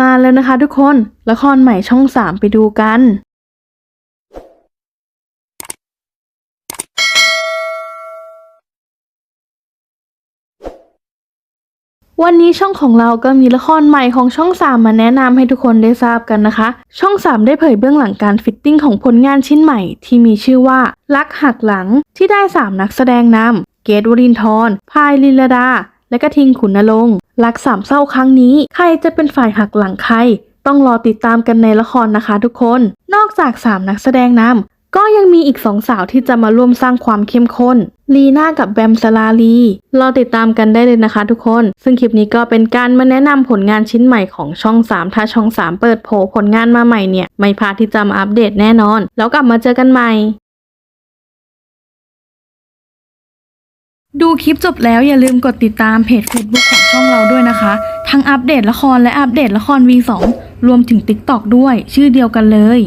มาแล้วนะคะทุกคน ละครใหม่ช่องสามไปดูกัน วันนี้ช่องของเราก็มีละครใหม่ของช่อง3มมาแนะนำให้ทุกคนได้ทราบกันนะคะ ช่อง3ได้เผยเบื้องหลังการฟิตติ้งของผลงานชิ้นใหม่ ที่มีชื่อว่า รักหักหลังที่ได้3นักแสดงนำเกตวรินทร์พายลิลดา และก็ทิ้งขุนนรงค์รักสามเศร้าครั้งนี้ ใครจะเป็นฝ่ายหักหลังใคร ต้องรอติดตามกันในละครนะคะทุกคน นอกจาก 3 นักแสดงนำก็ยังมีอีกสองสาวที่จะมาร่วมสร้างความเข้มข้นลีน่ากับแบมสลาลีรอติดตามกันได้เลยนะคะทุกคน ซึ่งคลิปนี้ก็เป็นการมาแนะนำผลงานชิ้นใหม่ของช่อง 3 ถ้าช่อง 3 เปิดโผผลงานมาใหม่เนี่ย ไม่พลาดที่จะมาอัปเดตแน่นอน แล้วกลับมาเจอกันใหม่ ดูคลิปจบแล้วอย่าลืมกดติดตามเพจ Facebook ของช่องเราด้วยนะคะ ทั้งอัปเดตละครและอัปเดตละคร V2 รวมถึง TikTok ด้วย ชื่อเดียวกันเลย